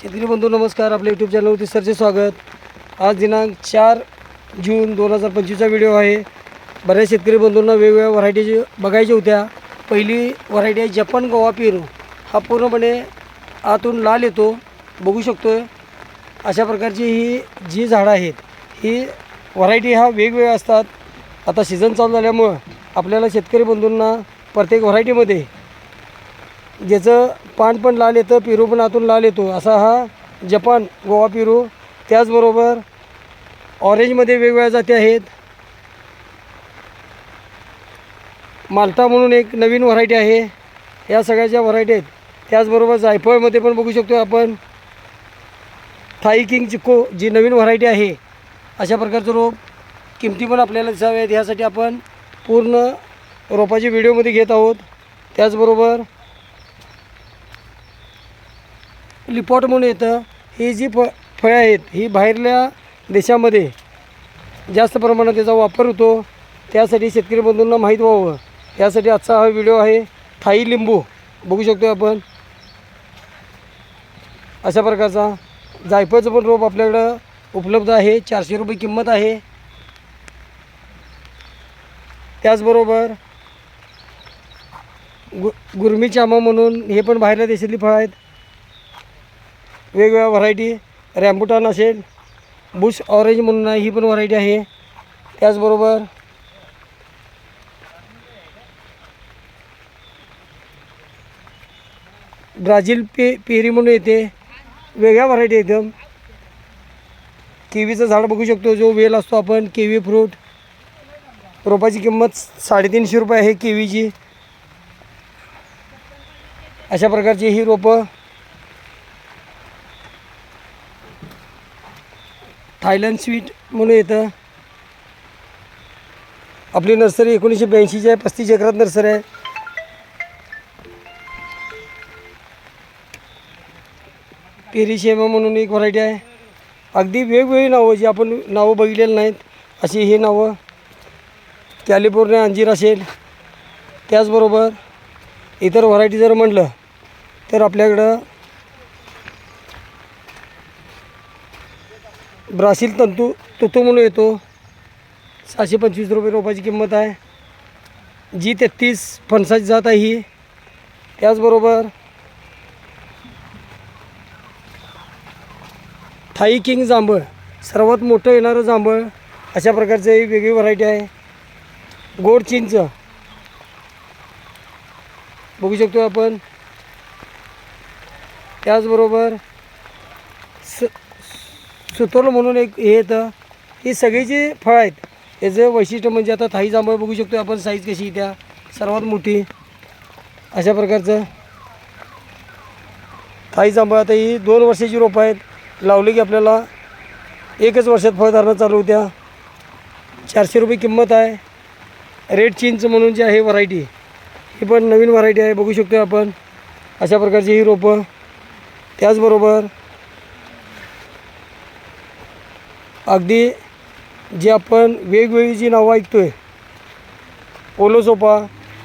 शेतकरी बंधू नमस्कार. आपल्या यूट्यूब चॅनलवरती सरचे स्वागत. आज दिनांक चार जून दोन हजार पंचवीसचा व्हिडिओ आहे. बऱ्याच शेतकरी बंधूंना वेगवेगळ्या व्हरायटी बघायच्या होत्या. पहिली व्हरायटी आहे जपान गोवा पेरू. हा पूर्णपणे आतून लाल येतो. बघू शकतो अशा प्रकारची ही जी झाडं आहेत ही व्हरायटी हा वेगवेगळ्या असतात. आता सीझन चालू झाल्यामुळं आपल्याला शेतकरी बंधूंना प्रत्येक व्हरायटीमध्ये ज्याचं पान पण लाल येतं पेरू पण आतून लाल येतो. असा हा जपान गोवा पिरू. त्याचबरोबर ऑरेंजमध्ये वेगवेगळ्या जाती आहेत. माल्टा म्हणून एक नवीन व्हरायटी आहे. या सगळ्या ज्या व्हरायटी आहेत. त्याचबरोबर जायफळमध्ये पण बघू शकतो आपण. थाई किंग चिक्को जी नवीन व्हरायटी आहे. अशा प्रकारचं रोप किमती पण आपल्याला दिसाव्यात. ह्यासाठी आपण पूर्ण रोपाची व्हिडिओमध्ये घेत आहोत. त्याचबरोबर लिपॉट म्हणून येतं. ही जी फ फळं आहेत ही बाहेरल्या देशामध्ये जास्त प्रमाणात त्याचा वापर होतो. त्यासाठी शेतकरी बंधूंना माहीत व्हावं. यासाठी आजचा हा व्हिडिओ आहे. थाई लिंबू. बघू शकतो आपण. अशा प्रकारचा जायफळचं पण रोप आपल्याकडं उपलब्ध आहे. चारशे रुपये किंमत आहे. त्याचबरोबर गु गुरमी चामा म्हणून हे पण बाहेरल्या देशातली फळं आहेत. वेगवेगळ्या व्हरायटी रॅम्बुटान असेल बुश ऑरेंज म्हणून आहे ही पण व्हरायटी आहे. त्याचबरोबर ब्राझील पे पेरी म्हणून येते. वेगळ्या व्हरायटी एकदम. केवीचं झाड बघू शकतो जो वेल असतो आपण केवी फ्रूट रोपाची किंमत साडेतीनशे रुपये आहे केवीची. अशा प्रकारची ही रोपं थायलंड स्वीट म्हणून येतं. आपली नर्सरी एकोणीसशे ब्याऐंशीची आहे पस्तीस एकरात नर्सरी आहे. पेरीशेमा म्हणून एक व्हरायटी आहे. अगदी वेगवेगळी नावं जी आपण नावं बघितलेली नाहीत अशी ही नावं. कॅलिफोर्निया अंजीर असेल. त्याचबरोबर इतर व्हरायटी जर म्हटलं तर आपल्याकडं ब्रासील तंतू तुतू म्हणून येतो. सहाशे पंचवीस रुपये रोपाची किंमत आहे. जी तेहतीस फणसाची जात आहे ही. त्याचबरोबर थाई किंग जांभळ सर्वात मोठं येणारं जांभळ अशा प्रकारचं ही वेगळी व्हरायटी आहे. गोड चिंच. बघू शकतो आपण. त्याचबरोबर सुतोल म्हणून एक हे येतं. ही सगळी जी फळं आहेत याचं वैशिष्ट्य म्हणजे आता थाई जांभळ बघू शकतो आपण साईज कशी त्या सर्वात मोठी. अशा प्रकारचं. थाई जांभळ आता ही दोन वर्षाची रोपं आहेत. लावली की आपल्याला एकच वर्षात फळधारणा चालू होत्या. चारशे रुपये किंमत आहे. रेड चिंच म्हणून जी आहे व्हरायटी ही पण नवीन व्हरायटी आहे बघू शकतो आपण. अशा प्रकारची ही रोपं. त्याचबरोबर अगदी जी आपण वेगवेगळी जी नावं ऐकतो आहे ओलोसोपा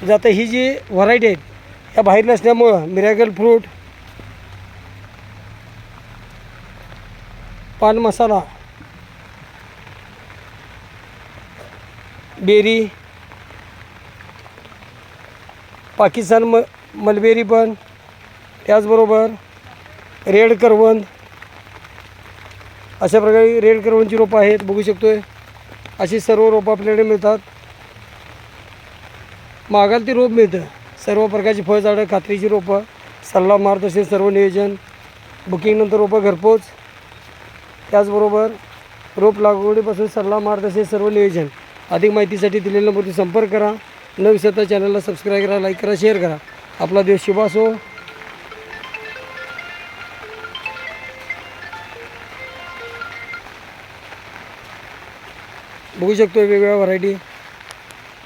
जाता ही जी व्हरायटी आहेत या बाहेर नसल्यामुळं मिरॅगल फ्रूट पान मसाला बेरी पाकिस्तान म मलबेरी पण त्याचबरोबर रेड करवंद अशा प्रकारे रेड करवंदची रोपं आहेत बघू शकतो आहे अशी सर्व रोपं आपल्याकडे मिळतात. मागाल ती रोप मिळतं. सर्व प्रकारची फळझाडं कात्रीची रोपं सल्ला मार्गदर्शन सर्व नियोजन बुकिंगनंतर रोपं घरपोच. त्याचबरोबर रोप लागवडीपासून सल्ला मार्गदर्शन सर्व नियोजन. अधिक माहितीसाठी दिलेल्या नंबरवरती संपर्क करा. न विसरता चॅनलला सबस्क्राईब करा लाईक करा शेअर करा. आपला देश शुभ असो. बघू शकतो वेगवेगळ्या व्हरायटी